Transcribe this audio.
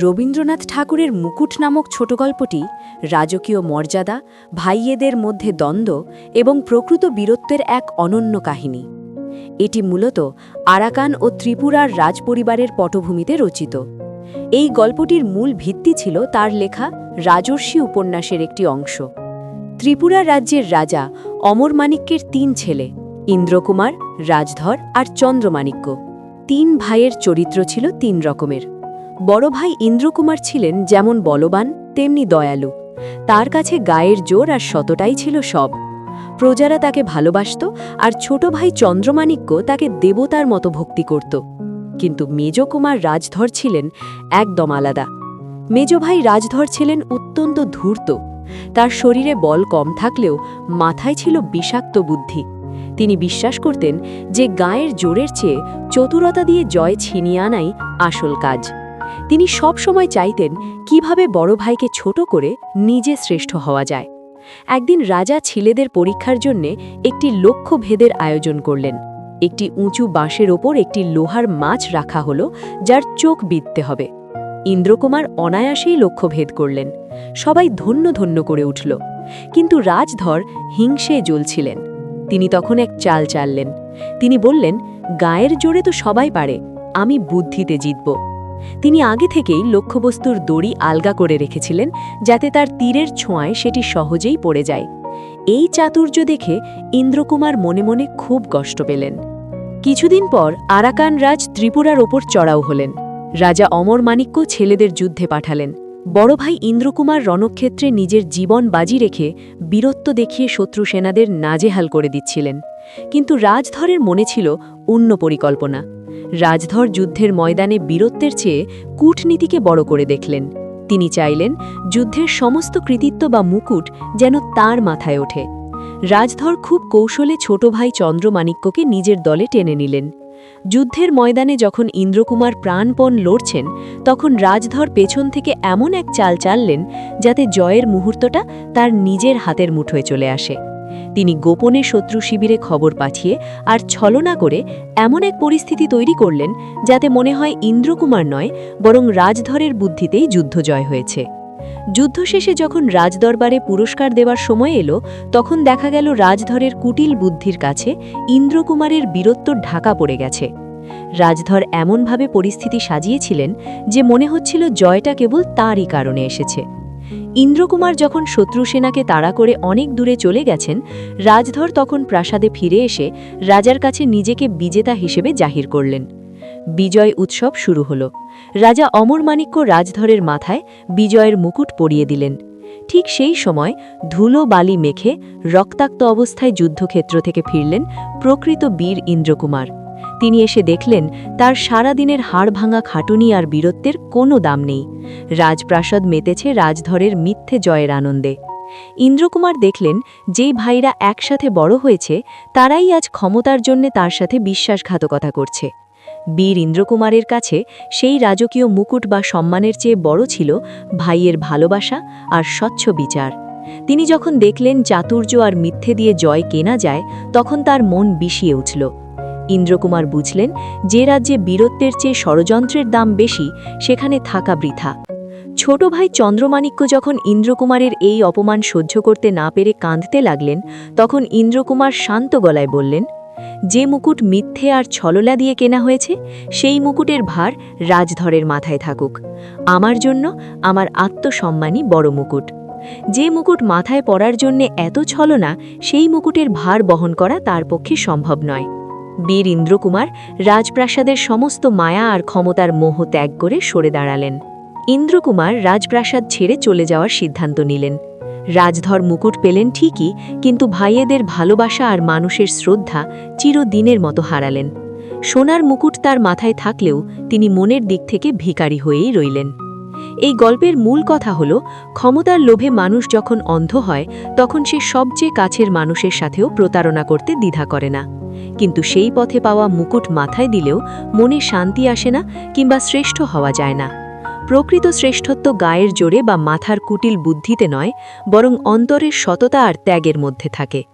রবীন্দ্রনাথ ঠাকুরের মুকুট নামক ছোট গল্পটি রাজকীয় মর্যাদা, ভাইয়েদের মধ্যে দ্বন্দ্ব এবং প্রকৃত বীরত্বের এক অনন্য কাহিনী। এটি মূলত আরাকান ও ত্রিপুরার রাজপরিবারের পটভূমিতে রচিত। এই গল্পটির মূল ভিত্তি ছিল তার লেখা রাজর্ষি উপন্যাসের একটি অংশ। ত্রিপুরা রাজ্যের রাজা অমরমাণিক্যের তিন ছেলে, ইন্দ্রকুমার, রাজধর আর চন্দ্রমাণিক্য। তিন ভাইয়ের চরিত্র ছিল তিন রকমের। বড় ভাই ইন্দ্রকুমার ছিলেন যেমন বলবান, তেমনি দয়ালু। তার কাছে গায়ের জোর আর শতটাই ছিল সব। প্রজারা তাকে ভালোবাসত আর ছোট ভাই চন্দ্রমাণিক্য তাকে দেবতার মতো ভক্তি করত। কিন্তু মেজকুমার রাজধর ছিলেন একদম আলাদা। মেজ ভাই রাজধর ছিলেন অত্যন্ত ধূর্ত। তার শরীরে বল কম থাকলেও মাথায় ছিল বিষাক্ত বুদ্ধি। তিনি বিশ্বাস করতেন যে গায়ের জোরের চেয়ে চতুরতা দিয়ে জয় ছিনিয়ে আনাই আসল কাজ। তিনি সব সময় চাইতেন কীভাবে বড় ভাইকে ছোট করে নিজে শ্রেষ্ঠ হওয়া যায়। একদিন রাজা ছেলেদের পরীক্ষার জন্যে একটি লক্ষ্য ভেদের আয়োজন করলেন। একটি উঁচু বাঁশের ওপর একটি লোহার মাছ রাখা হলো, যার চোখ বিদতে হবে। ইন্দ্রকুমার অনায়াসেই লক্ষ্য ভেদ করলেন। সবাই ধন্য ধন্য করে উঠল। কিন্তু রাজধর হিংসে জ্বলছিলেন। তিনি তখন এক চাল চাললেন। তিনি বললেন, গায়ের জোরে তো সবাই পারে, আমি বুদ্ধিতে জিতব। তিনি আগে থেকেই লক্ষ্যবস্তুর দড়ি আলগা করে রেখেছিলেন যাতে তার তীরের ছোঁয়ায় সেটি সহজেই পড়ে যায়। এই চাতুর্য দেখে ইন্দ্রকুমার মনে মনে খুব কষ্ট পেলেন। কিছুদিন পর আরাকান রাজ ত্রিপুরার ওপর চড়াও হলেন। রাজা অমর মাণিক্য ছেলেদের যুদ্ধে পাঠালেন। বড় ভাই ইন্দ্রকুমার রণক্ষেত্রে নিজের জীবন বাজি রেখে বীরত্ব দেখিয়ে শত্রু সেনাদের নাজেহাল করে দিচ্ছিলেন। কিন্তু রাজধরের মনে ছিল অন্য পরিকল্পনা। রাজধর যুদ্ধের ময়দানে বীরত্বের চেয়ে কূটনীতিকে বড় করে দেখলেন। তিনি চাইলেন যুদ্ধের সমস্ত কৃতিত্ব বা মুকুট যেন তার মাথায় ওঠে। রাজধর খুব কৌশলে ছোট ভাই চন্দ্রমাণিক্যকে নিজের দলে টেনে নিলেন। যুদ্ধের ময়দানে যখন ইন্দ্রকুমার প্রাণপণ লড়ছেন, তখন রাজধর পেছন থেকে এমন এক চাল চাললেন যাতে জয়ের মুহূর্তটা তার নিজের হাতের মুঠোয় চলে আসে। তিনি গোপনে শত্রু শিবিরে খবর পাঠিয়ে আর ছলনা করে এমন এক পরিস্থিতি তৈরি করলেন যাতে মনে হয় ইন্দ্রকুমার নয়, বরং রাজধরের বুদ্ধিতেই যুদ্ধ জয় হয়েছে। যুদ্ধ শেষে যখন রাজদরবারে পুরস্কার দেওয়ার সময় এলো, তখন দেখা গেল রাজধরের কুটিল বুদ্ধির কাছে ইন্দ্রকুমারের বীরত্ব ঢাকা পড়ে গেছে। রাজধর এমনভাবে পরিস্থিতি সাজিয়েছিলেন যে মনে হচ্ছিল জয়টা কেবল তারই কারণে এসেছে। ইন্দ্রকুমার যখন শত্রু সেনাকে তাড়া করে অনেক দূরে চলে গেছেন, রাজধর তখন প্রাসাদে ফিরে এসে রাজার কাছে নিজেকে বিজেতা হিসেবে জাহির করলেন। বিজয় উৎসব শুরু হল। রাজা অমরমাণিক্য রাজধরের মাথায় বিজয়ের মুকুট পরিয়ে দিলেন। ঠিক সেই সময় ধুলো বালি মেখে রক্তাক্ত অবস্থায় যুদ্ধক্ষেত্র থেকে ফিরলেন প্রকৃত বীর ইন্দ্রকুমার। তিনি এসে দেখলেন, তার সারাদিনের হাড় ভাঙা খাটুনি আর বীরত্বের কোনো দাম নেই। রাজপ্রাসাদ মেতেছে রাজধরের মিথ্যে জয়ের আনন্দে। ইন্দ্রকুমার দেখলেন, যেই ভাইরা একসাথে বড় হয়েছে, তারাই আজ ক্ষমতার জন্যে তার সাথে বিশ্বাসঘাতকতা করছে। বীর ইন্দ্রকুমারের কাছে সেই রাজকীয় মুকুট বা সম্মানের চেয়ে বড় ছিল ভাইয়ের ভালোবাসা আর স্বচ্ছ বিচার। তিনি যখন দেখলেন চাতুর্য আর মিথ্যে দিয়ে জয় কেনা যায়, তখন তার মন বিষিয়ে উঠল। ইন্দ্রকুমার বুঝলেন যে রাজ্যে বীরত্বের চেয়ে ষড়যন্ত্রের দাম বেশি, সেখানে থাকা বৃথা। ছোট ভাই চন্দ্রমাণিক্য যখন ইন্দ্রকুমারের এই অপমান সহ্য করতে না পেরে কাঁদতে লাগলেন, তখন ইন্দ্রকুমার শান্ত গলায় বললেন, যে মুকুট মিথ্যে আর ছললা দিয়ে কেনা হয়েছে, সেই মুকুটের ভার রাজধরের মাথায় থাকুক। আমার জন্য আমার আত্মসম্মানই বড় মুকুট। যে মুকুট মাথায় পড়ার জন্যে এত ছলনা, সেই মুকুটের ভার বহন করা তার পক্ষে সম্ভব নয়। বীর ইন্দ্রকুমার রাজপ্রাসাদের সমস্ত মায়া আর ক্ষমতার মোহ ত্যাগ করে সরে দাঁড়ালেন। ইন্দ্রকুমার রাজপ্রাসাদ ছেড়ে চলে যাওয়ার সিদ্ধান্ত নিলেন। রাজধর মুকুট পেলেন ঠিকই, কিন্তু ভাইয়েদের ভালোবাসা আর মানুষের শ্রদ্ধা চিরদিনের মতো হারালেন। সোনার মুকুট তার মাথায় থাকলেও তিনি মনের দিক থেকে ভিকারি হয়েই রইলেন। এই গল্পের মূল কথা হল, ক্ষমতার লোভে মানুষ যখন অন্ধ হয়, তখন সে সবচেয়ে কাছের মানুষের সাথেও প্রতারণা করতে দ্বিধা করে না। কিন্তু সেই পথে পাওয়া মুকুট মাথায় দিলেও মনে শান্তি আসে না কিংবা শ্রেষ্ঠ হওয়া যায় না। প্রকৃত শ্রেষ্ঠত্ব গায়ের জোরে বা মাথার কুটিল বুদ্ধিতে নয়, বরং অন্তরের সততা আর ত্যাগের মধ্যে থাকে।